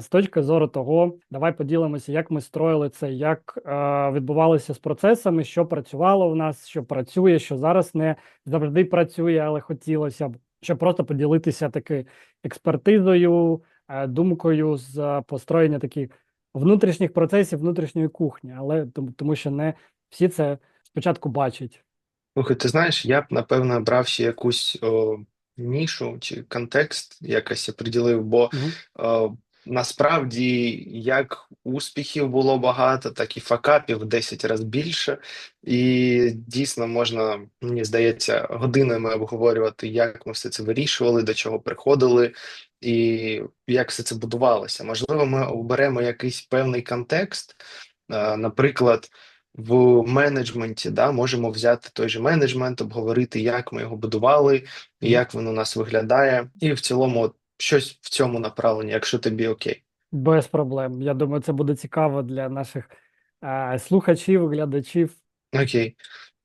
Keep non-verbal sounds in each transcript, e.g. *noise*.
З точки зору того, давай поділимося, як ми строїли це, як е, відбувалося з процесами, що працювало в нас, що працює, що зараз не завжди працює, але хотілося б, щоб просто поділитися таки експертизою, е, думкою з е, построєння таких внутрішніх процесів, внутрішньої кухні, але тому, тому що не всі це спочатку бачать. Слухай, ти знаєш, я б напевно брав ще якусь о, нішу чи контекст якось приділив, бо Мгм. о, насправді як успіхів було багато, так і факапів в 10 разів більше. І дійсно можна, мені здається, годинами обговорювати, як ми все це вирішували, до чого приходили, і як все це будувалося. Можливо, ми оберемо якийсь певний контекст, е, наприклад в менеджменті, да, можемо взяти той же менеджмент, обговорити, як ми його будували, як він у нас виглядає, і в цілому щось в цьому направленні, якщо тобі окей. Без проблем. Я думаю, це буде цікаво для наших е, слухачів, глядачів. Окей,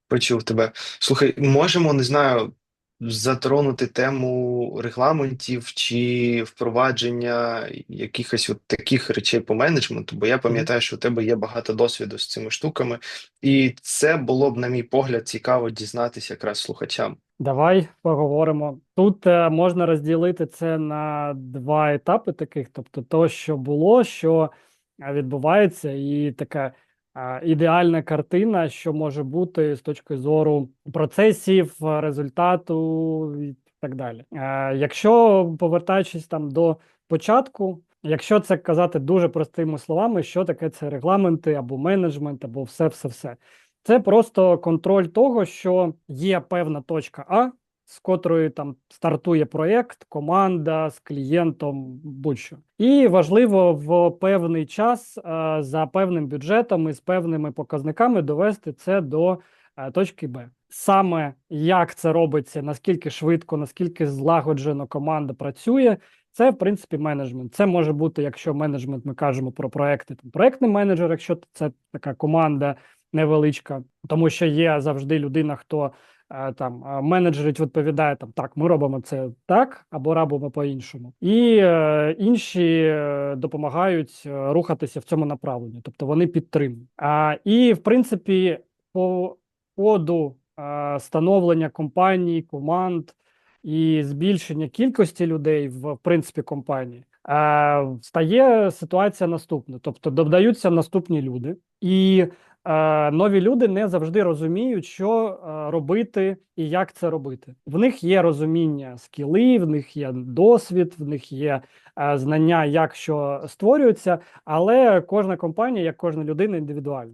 почув тебе. Слухай, можемо, не знаю, затронути тему регламентів чи впровадження якихось от таких речей по менеджменту, бо я пам'ятаю, що у тебе є багато досвіду з цими штуками, і це було б, на мій погляд, цікаво дізнатися якраз слухачам. Давай поговоримо. Тут е, можна розділити це на два етапи таких, тобто то, що було, що е, відбувається, і така е, ідеальна картина, що може бути з точки зору процесів, результату і так далі. Якщо повертаючись там до початку, якщо це казати дуже простими словами, що таке це регламенти або менеджмент, або все, все, все. Це просто контроль того, що є певна точка А, з котрої там стартує проєкт, команда з клієнтом, будь-що. І важливо в певний час е, за певним бюджетом і з певними показниками довести це до е, точки Б. Саме як це робиться, наскільки швидко, наскільки злагоджено команда працює, це в принципі менеджмент. Це може бути, якщо менеджмент, ми кажемо про проекти, там проектний менеджер, якщо це така команда невеличка, тому що є завжди людина, хто е, там е, менеджерить, відповідає там так, ми робимо це так або робимо по-іншому, і е, інші е, допомагають рухатися в цьому направленні, тобто вони підтримують. А, і в принципі, по ходу е, становлення компаній, команд і збільшення кількості людей в, принципі компанії. Стає ситуація наступна, тобто додаються наступні люди, і нові люди не завжди розуміють, що е, робити і як це робити. В них є розуміння скіли, в них є досвід, в них є е, знання, як що створюється, але кожна компанія, як кожна людина, індивідуальна.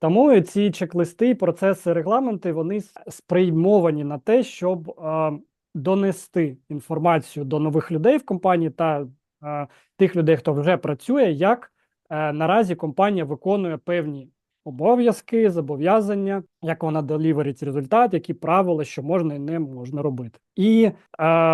Тому ці чек-листи, процеси, регламенти вони с- спрямовані на те, щоб е, донести інформацію до нових людей в компанії та е, тих людей, хто вже працює, як е, наразі компанія виконує певні обов'язки, зобов'язання, як вона деліверить результат, які правила, що можна і не можна робити. І е,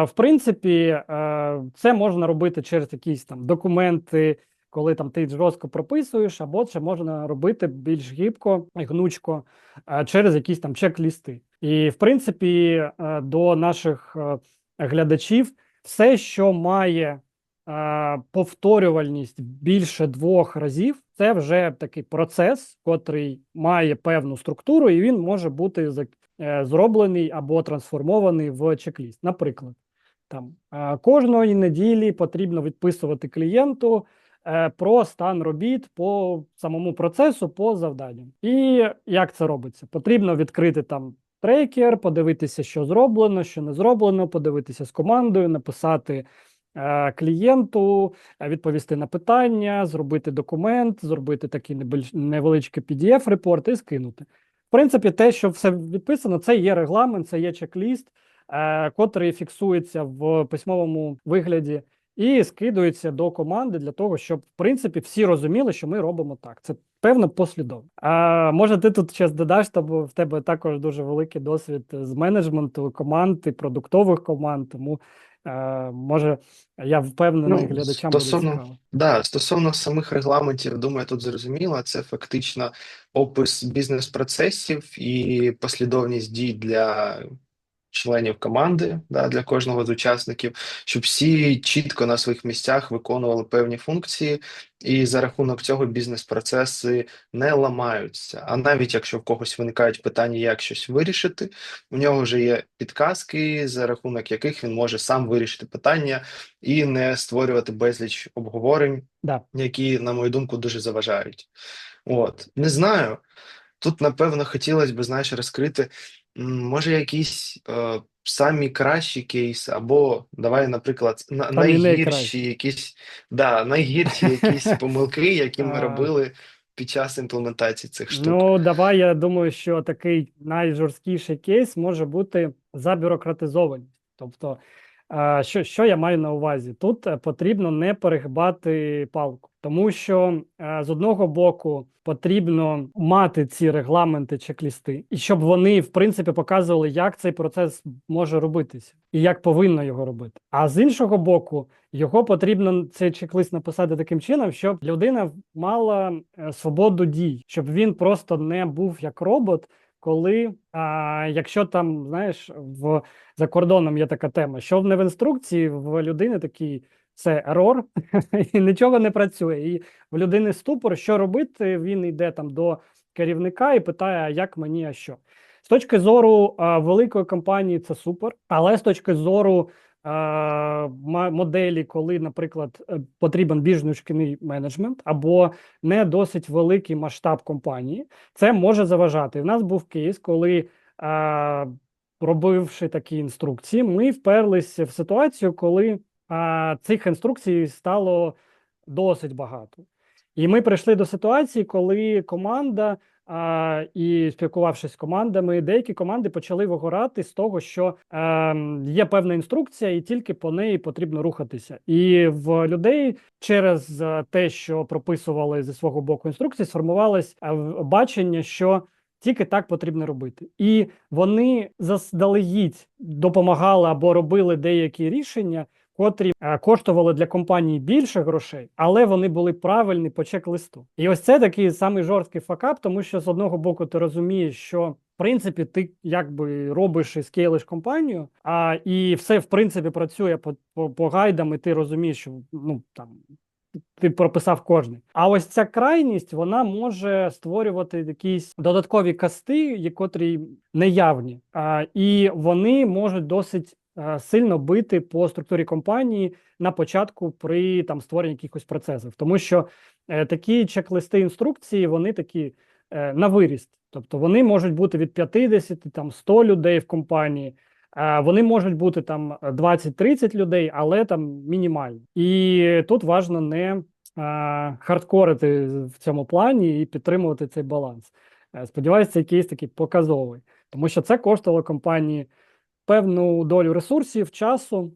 в принципі, е, це можна робити через якісь там документи, коли там ти жорстко прописуєш, або це можна робити більш гибко і гнучко е, через якісь там чек-лісти. І в принципі, е, до наших е, глядачів все, що має повторювальність більше двох разів, це вже такий процес, котрий має певну структуру, і він може бути е, зроблений або трансформований в чек-ліст. Наприклад, там е, кожної неділі потрібно відписувати клієнту е, про стан робіт по самому процесу, по завданням. І як це робиться? Потрібно відкрити там трекер, подивитися, що зроблено, що не зроблено, подивитися з командою, написати клієнту, е, відповісти на питання, зробити документ, зробити такий невеличкий PDF-репорт і скинути. В принципі, те, що все відписано, це є регламент, це є чек-ліст, е, котрий фіксується в письмовому вигляді і скидується до команди для того, щоб в принципі всі розуміли, що ми робимо так. Це певно послідовно. А може, ти тут щось додаш, тому в тебе також дуже великий досвід з менеджменту команд і продуктових команд. Тому е, може я впевнений, глядачам буде стосовно, цікаво. да, стосовно самих регламентів, думаю, тут зрозуміло, це фактично опис бізнес-процесів і послідовність дій для членів команди да, для кожного з учасників, щоб всі чітко на своїх місцях виконували певні функції, і за рахунок цього бізнес-процеси не ламаються. А навіть якщо в когось виникають питання, як щось вирішити, у нього вже є підказки, за рахунок яких він може сам вирішити питання і не створювати безліч обговорень, Да. які, на мою думку, дуже заважають. От, не знаю. Тут, напевно, хотілося б, знаєш, розкрити, може, якісь е, самі кращі кейси, або давай, наприклад, на, Самі найгірші найкращі. якісь, да, найгірші якісь *laughs* помилки, які ми А. робили під час імплементації цих штук. Ну, давай, я думаю, що такий найжорсткіший кейс може бути забюрократизованість. Тобто, що, що я маю на увазі? Тут е, потрібно не перегибати палку, тому що е, з одного боку потрібно мати ці регламенти, чек-лісти, і щоб вони, в принципі, показували, як цей процес може робитися і як повинно його робити. А з іншого боку, його потрібно цей чек-лист написати таким чином, щоб людина мала е, свободу дій, щоб він просто не був як робот. Коли а, якщо там знаєш в за кордоном є така тема, що не в інструкції в людини такий це ерор, *laughs* і нічого не працює. І в людини ступор, що робити, він йде там до керівника і питає, як мені, а що. З точки зору а, великої компанії це супер, але з точки зору моделі, коли, наприклад, е, потрібен більш гнучкий менеджмент або не досить великий масштаб компанії, це може заважати. У нас був кейс, коли, робивши такі інструкції, ми вперлися в ситуацію, коли цих інструкцій стало досить багато. І ми прийшли до ситуації, коли команда, і спілкувавшись з командами, деякі команди почали вигорати з того, що е, є певна інструкція, і тільки по неї потрібно рухатися. І в людей через е, те, що прописували зі свого боку інструкції, сформувалось е, бачення, що тільки так потрібно робити. І вони заздалегідь допомагали або робили деякі рішення, котрі е, коштували для компанії більше грошей, але вони були правильні по чек-листу. І ось це такий самий жорсткий факап, тому що з одного боку ти розумієш, що в принципі ти якби робиш і скейлиш компанію, а і все в принципі працює по, по, по гайдам, і ти розумієш, що ну там. Ти прописав кожний. А ось ця крайність вона може створювати якісь додаткові касти, котрі неявні, а, і вони можуть досить сильно бити по структурі компанії на початку при там створенні якихось процесів, тому що е, такі чек-листи інструкції вони такі е, на виріст, тобто вони можуть бути від 50 там 100 людей в компанії. е, Вони можуть бути там 20-30 людей, але там мінімальні. І тут важно не е, хардкорити в цьому плані і підтримувати цей баланс. Е, Сподіваюся, цей кейс такий показовий, тому що це коштувало компанії певну долю ресурсів, часу,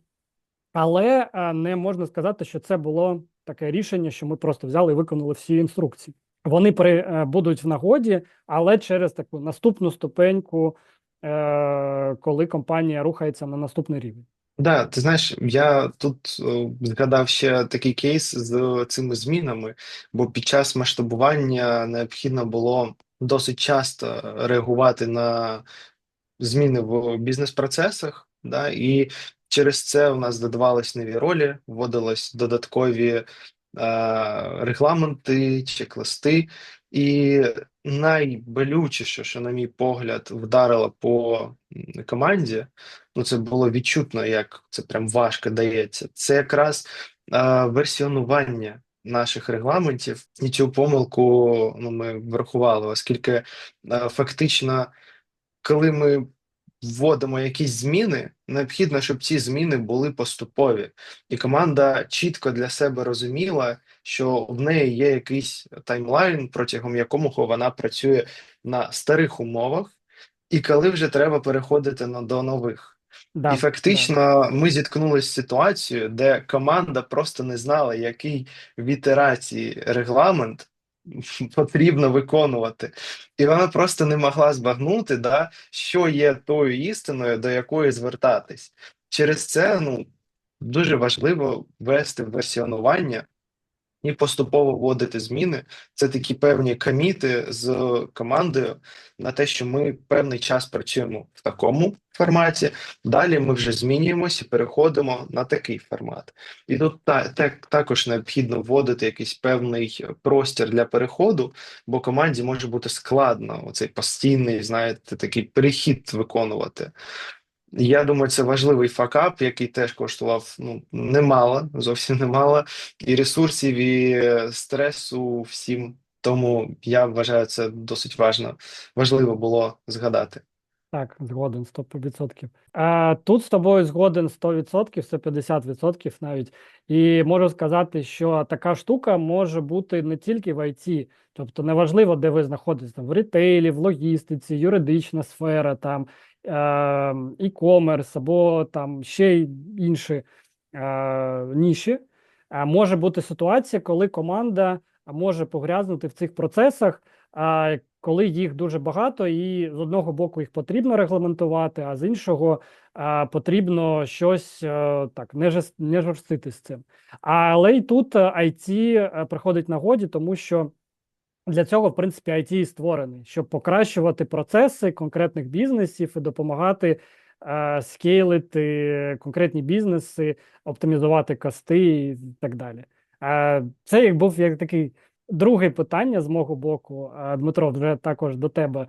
але е, не можна сказати, що це було таке рішення, що ми просто взяли і виконали всі інструкції. Вони при, е, будуть в нагоді, але через таку наступну ступеньку, е, коли компанія рухається на наступний рівень. Да, ти знаєш, я тут е, згадав ще такий кейс з цими змінами, бо під час масштабування необхідно було досить часто реагувати на зміни в бізнес-процесах, да, і через це у нас додавались нові ролі, вводились додаткові е, регламенти, чек-листи. І найболючіше, що, на мій погляд, вдарило по команді, ну це було відчутно, як це прям важко дається. Це якраз е, версіонування наших регламентів, і цю помилку ну, ми врахували, оскільки е, фактично, коли ми вводимо якісь зміни, необхідно, щоб ці зміни були поступові, і команда чітко для себе розуміла, що в неї є якийсь таймлайн, протягом якого вона працює на старих умовах, і коли вже треба переходити на до нових. Да, І фактично ми зіткнулися з ситуацією, де команда просто не знала, який в ітерації регламент *laughs* потрібно виконувати. І вона просто не могла збагнути, да, що є тою істиною, до якої звертатись. Через це ну, дуже важливо вести версіонування і поступово вводити зміни. Це такі певні коміти з командою на те, що ми певний час працюємо в такому форматі. Далі ми вже змінюємося переходимо на такий формат. І тут та, так, також необхідно вводити якийсь певний простір для переходу, бо команді може бути складно оцей постійний, знаєте, такий перехід виконувати. Я думаю, це важливий факап, який теж коштував ну немало, зовсім немало, і ресурсів, і е, стресу всім. Тому я вважаю, це досить важно, важливо було згадати. Так, згоден 100%. А, тут з тобою згоден 100%, 150% навіть. І можу сказати, що така штука може бути не тільки в IT, тобто неважливо, де ви знаходитесь, там, в ритейлі, в логістиці, юридична сфера, там, e-commerce або там ще інші е, ніші. Може бути ситуація, коли команда може погрязнути в цих процесах, коли їх дуже багато, і з одного боку їх потрібно регламентувати, а з іншого потрібно щось е, так не жорстити з цим. Але й тут е, IT е, приходить нагоді, тому що для цього, в принципі, IT і створений, щоб покращувати процеси конкретних бізнесів і допомагати е, скейлити конкретні бізнеси, оптимізувати кости і так далі. Е, це як був як такий друге питання з мого боку. Е, Дмитро, вже також до тебе.